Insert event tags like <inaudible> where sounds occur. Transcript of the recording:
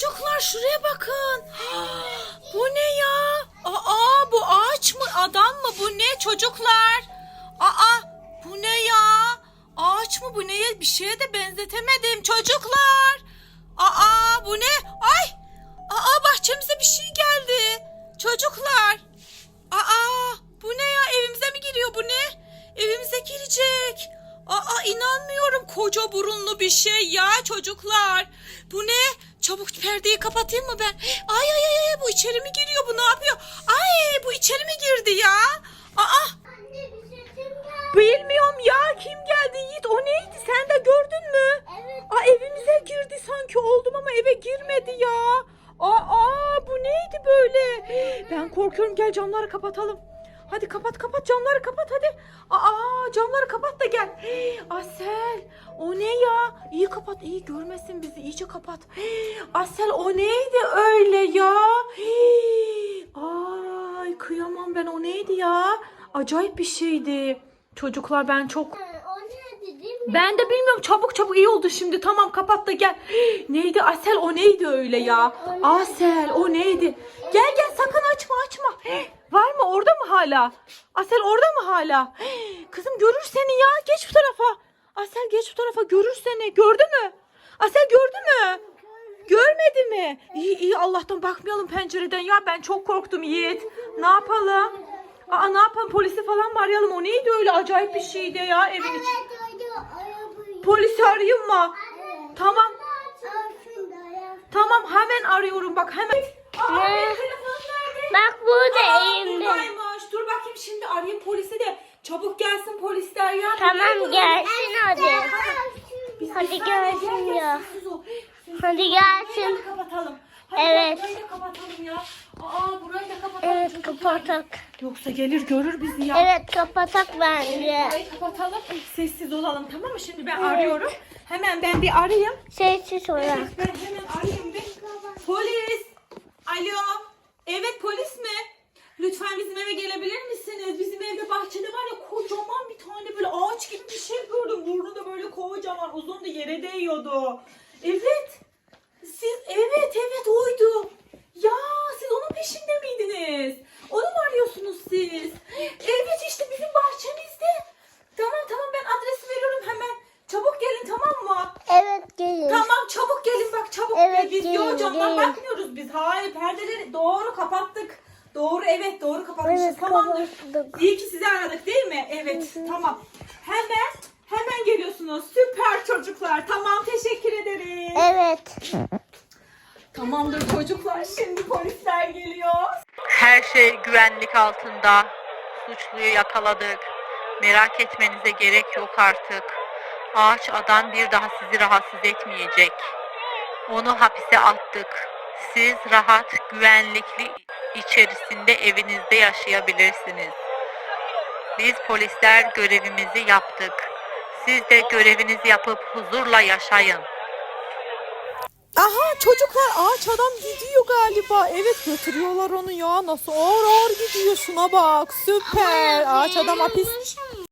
Çocuklar şuraya bakın. <gasps> Bu ne ya? Aa bu ağaç mı adam mı bu ne çocuklar? Aa bu ne ya? Ağaç mı bu neye bir şeye de benzetemedim çocuklar. Aa bu ne? Ay! Aa bahçemize bir şey geldi. Çocuklar. Aa bu ne ya evimize mi giriyor bu ne? Evimize girecek. Aa inanmıyorum koca burunlu bir şey ya çocuklar. Bu ne? Çabuk perdeyi kapatayım mı ben? Ay ay ay ay, bu içeri mi giriyor bu ne yapıyor? Ay bu içeri mi girdi ya? Aa Anne bir sesim geldi. bilmiyorum ya kim geldi Yiğit o neydi sen de gördün mü? Evet. Aa evimize girdi sanki oldum ama eve girmedi ya. Aa bu neydi böyle? Ben korkuyorum gel camları kapatalım. Hadi kapat kapat camları kapat hadi. Aa camları kapat da gel. <gasps> Asel o ne ya? İyi kapat iyi görmesin bizi iyice kapat. <gasps> Asel o neydi öyle ya? <gasps> Ay kıyamam ben o neydi ya? Acayip bir şeydi. Çocuklar ben çok O ne değil mi? Ben de bilmiyorum çabuk çabuk iyi oldu şimdi tamam kapat da gel. <gasps> Neydi Asel o neydi öyle ya? Asel o neydi? Gel gel sakın açma açma. <gasps> Var mı orada mı hala? Asel orada mı hala? <gasps> Kızım görür seni ya geç bu tarafa. Asel geç bu tarafa görür seni gördü mü? Asel gördü mü? Görmedi mi? İyi iyi Allah'tan bakmayalım pencereden ya ben çok korktum Yiğit. Ne yapalım? Aa ne yapalım polisi falan mı arayalım o neydi öyle acayip bir şeydi ya evin içi. Polisi arayayım mı? Evet. Tamam. Tamam hemen arıyorum bak hemen. Aa, Ne? benim telefonum nerede? Bak burada Aa, elimde. buradaymış. Dur bakayım şimdi arayayım polisi de. Çabuk gelsin polisler ya. Tamam Nerede? gelsin hadi. Hadi gelsin gel, gel, ya. sessiz ol. Hadi gelsin. Burayı da kapatalım. Hadi Evet. Burayı da kapatalım ya. Aa burayı da kapatalım. Evet çocuklar. kapatak. Yoksa gelir görür bizi ya. Evet kapatak bence. Burayı kapatalım. Sessiz olalım tamam mı? Şimdi ben arıyorum. Hemen ben bir arayayım. Sessiz olarak. Evet ben hemen arayayım bir. Polis. Alo. Evet polis mi? Lütfen bizim eve gelebilir misiniz? Bizim evde bahçede var ya kocaman bir tane böyle ağaç gibi bir şey gördüm. Burnu da böyle kocaman uzun da yere değiyordu. Evet. Siz evet evet oydu. Ya siz onun peşinde miydiniz? Onu mu arıyorsunuz siz? Evet işte bizim bahçemizde. Tamam tamam ben adresi veriyorum hemen. Çabuk gelin tamam mı? Evet gelin. Tamam çabuk gelin bak çabuk Evet, gel. Biz gelin, yo camdan gelin. bakmıyoruz biz. Hayır perdeleri doğru kapattık. Doğru evet doğru kapatmışız. Evet, Tamamdır. kapattık. İyi ki sizi aradık değil mi? Evet tamam. Hemen hemen geliyorsunuz. Süper çocuklar. Tamam teşekkür ederiz. Evet. Tamamdır çocuklar. Şimdi polisler geliyor. Her şey güvenlik altında. Suçluyu yakaladık. Merak etmenize gerek yok artık. Ağaç adam bir daha sizi rahatsız etmeyecek. Onu hapise attık. Siz rahat, güvenlikli içerisinde evinizde yaşayabilirsiniz. Biz polisler görevimizi yaptık. Siz de görevinizi yapıp huzurla yaşayın. Aha çocuklar ağaç adam gidiyor galiba. Evet götürüyorlar onu ya. Nasıl ağır ağır gidiyor şuna bak. Süper. Ağaç adam hapis.